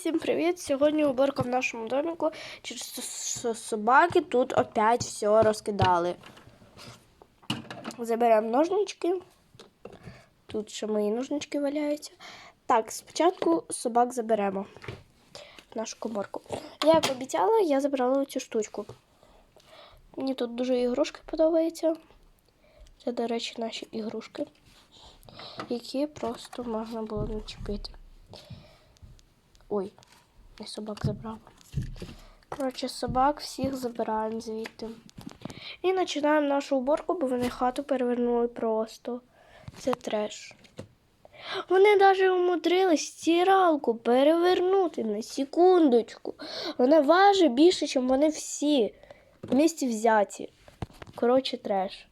всім привіт! Сьогодні уборка в нашому домику. Через собаки тут опять все розкидали. Заберемо ножнички. Тут ще мої ножнички валяються. Так, спочатку собак заберемо в нашу коморку. Як обіцяла, я забрала цю штучку. Мені тут дуже ігрушки подобаються. Це, до речі, наші ігрушки, які просто можна було начепити. Ой, я собак забрала. Коротше, собак всіх забираємо звідти. І починаємо нашу уборку, бо вони хату перевернули просто. Це треш. Вони навіть умудрились стиралку перевернути на секундочку. Вона важить більше, ніж вони всі в місті взяті. Коротше, треш.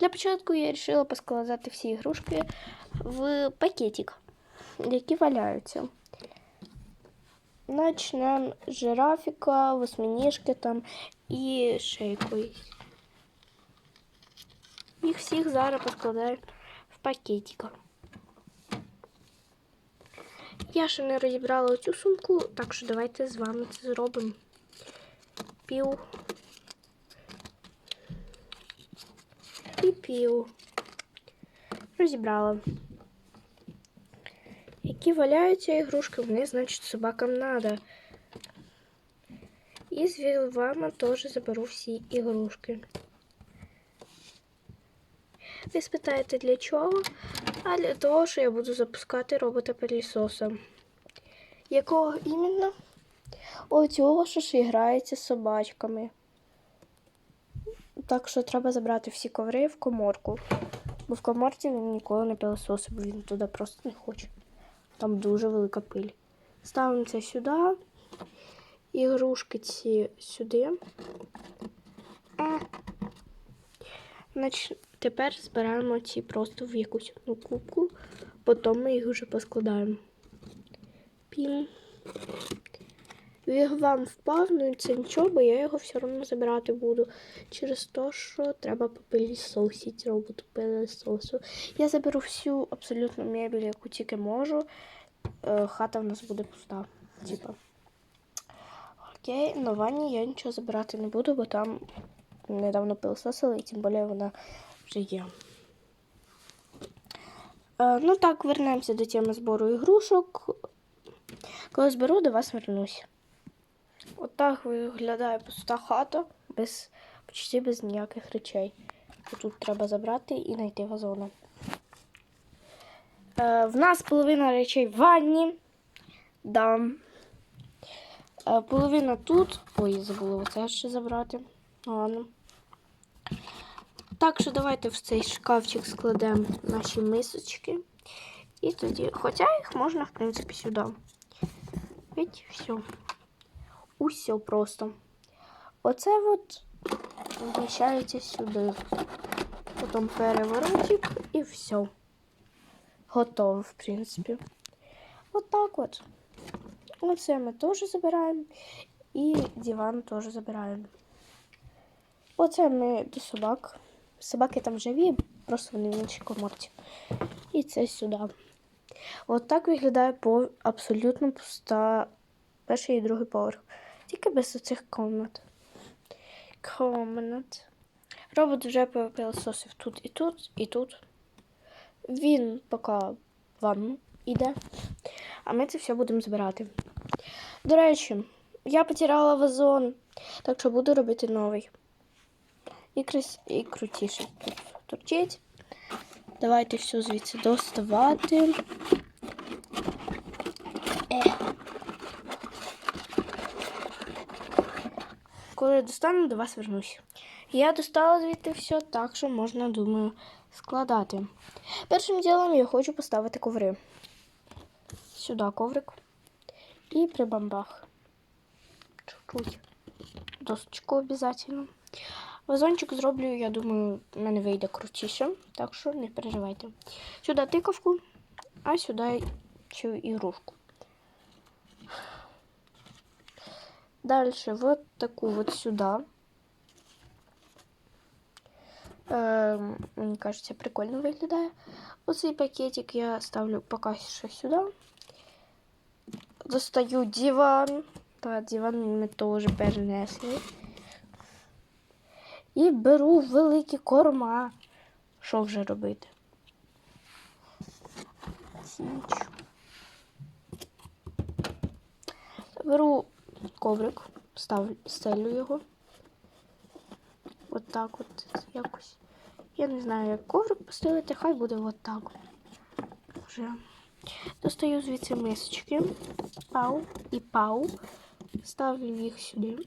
Для початку я вирішила поскладати всі ігрушки в пакетик, які валяються. Начнемо з жирафіка, восьминіжки там і якоїсь. Їх всіх зараз поскладаю в пакетик. Я ще не розібрала цю сумку, так що давайте з вами це зробимо. Пів. І пів. Розібрала. Які валяються ігрушки, вони, значить, собакам треба. І з вами теж заберу всі ігрушки. Ви спитаєте для чого? А для того, що я буду запускати робота пилісоса. Якого іменно? Оцього, що ж грається з собачками. Так що треба забрати всі коври в коморку. Бо в коморці він ніколи не пилососив, бо він туди просто не хоче. Там дуже велика пиль. Ставимо це сюди. Ігрушки ці сюди. Нач... Тепер збираємо ці просто в якусь одну кубку, потім ми їх вже поскладаємо. Пім. Він вам ну це нічого, бо я його все одно забирати буду. Через те, що треба попилісосити роботу пилісосу. Я заберу всю абсолютно мебель, яку тільки можу. Е, Хата в нас буде пуста. Типа. Окей, на ванні я нічого забирати не буду, бо там недавно пилососили, і тим більше вона вже є. Е, ну так, вернемося до теми збору ігрушок. Коли зберу, до вас вернусь. Отак виглядає пуста хата без почти без ніяких речей. Тут треба забрати і знайти вазони. Е, в нас половина речей в ванні. Да. Е, половина тут. Ой, забула оце ще забрати. Ладно. Так що давайте в цей шкафчик складемо наші мисочки. І тоді, хоча їх можна, в принципі, сюди. Ведь все. Усе просто. Оце от вміщається сюди. Потім переворотик і все. Готово, в принципі. От так от. Оце ми теж забираємо. І диван теж забираємо. Оце ми до собак. Собаки там живі, просто в іншій коморті. І це сюди. От так виглядає по абсолютно пуста перший і другий поверх. Тільки без оцих комнат. Комнат. Робот вже пилососив тут і тут, і тут. Він поки ванну йде. А ми це все будемо збирати. До речі, я потеряла вазон, так що буду робити новий. І, крас... і крутіше тут торчить. Давайте все звідси доставати. Е. Коли достану, до вас вернусь. Я достала звідти все так, що можна, думаю, складати. Першим ділом я хочу поставити коври. Сюди коврик. І прибамбах. Чуть-чуть. Досочку обов'язково. Вазончик зроблю, я думаю, в мене вийде крутіше, так що не переживайте. Сюди тиковку, а сюди цю ігрушку. Далі вот таку вот сюди. Мені кажеться, прикольно виглядає. Оцей пакетик я ставлю поки що сюди. Достаю диван. Та диван ми теж перенесли. І беру великі корма. Що вже робити? Січ. Беру коврик, стелю його. От так от якось. Я не знаю, як коврик постелити, хай буде от. Вже. Достаю звідси мисочки. Пау і пау. Ставлю їх сюди.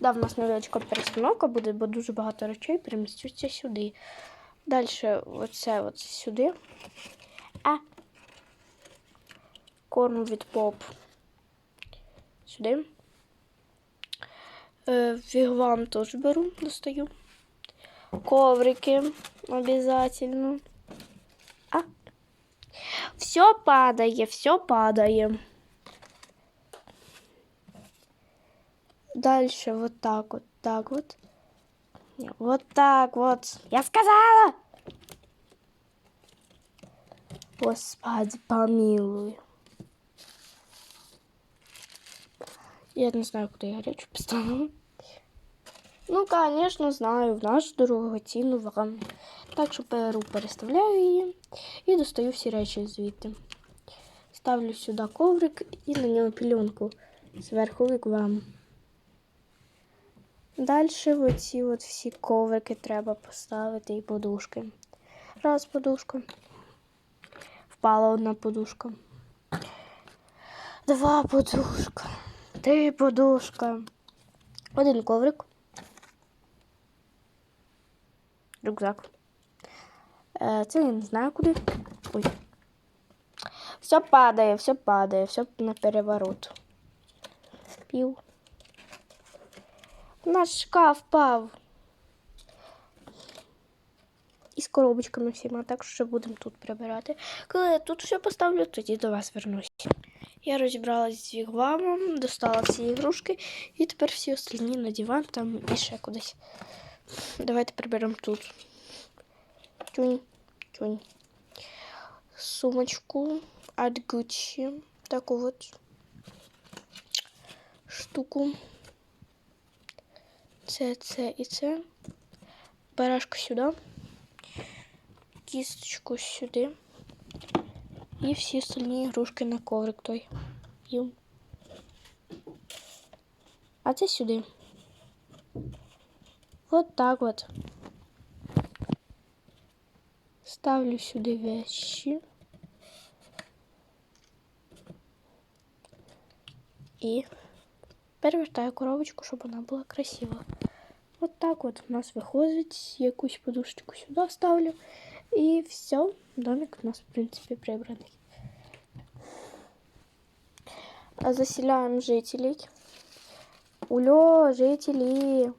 Да, в нас невеличка перестановка буде, бо дуже багато речей перемістються сюди. Далі оце от сюди. А. Корм від поп. Сюди. Е, Вігвам теж беру, достаю. Коврики обязательно. А. Все падає, все падає. Дальше вот так вот, так вот. Не, Вот так вот. Я сказала! Господи, помилуй. Я не знаю, куда я речь поставила. Ну, конечно, знаю, в нашу дорогоцінну ванну. Так що беру, переставляю її і достаю всі речі звідти. Ставлю сюди коврик і на нього пільонку зверху вам. Далі оці от всі коврики треба поставити і подушки. Раз подушка. Впала одна подушка. Два подушка. Три подушка. Один коврик. Рюкзак. Е, Це я не знаю куди. Ой. Все падає, все падає, все на переворот. Пів. Наш шкаф впав. І з коробочками всіма, так що будемо тут прибирати. Коли я тут все поставлю, тоді до вас вернусь. Я розібралась з вігвамом, достала всі ігрушки, і тепер всі остальні на диван там і ще кудись. Давайте приберемо тут. Тюнь, тюнь. Сумочку от Gucci. Таку вот штуку. Це, це і це. Барашку сюди. Кісточку сюди. І всі остальні ігрушки на коврик той. Їм. А це сюди. Вот так вот. Ставлю сюди вещи. І перевертаю коробочку, щоб вона була красива. От так от у нас виходить. Якусь подушечку сюди ставлю. І все, домик у нас, в принципі, прибраний. А Заселяем жителей. Ульо, жителі.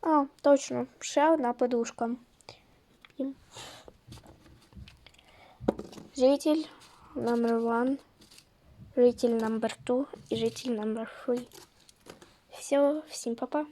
А, точно, ще одна подушка. Пім. Житель номер one, житель номер two і житель номер three. Все, всім па-па.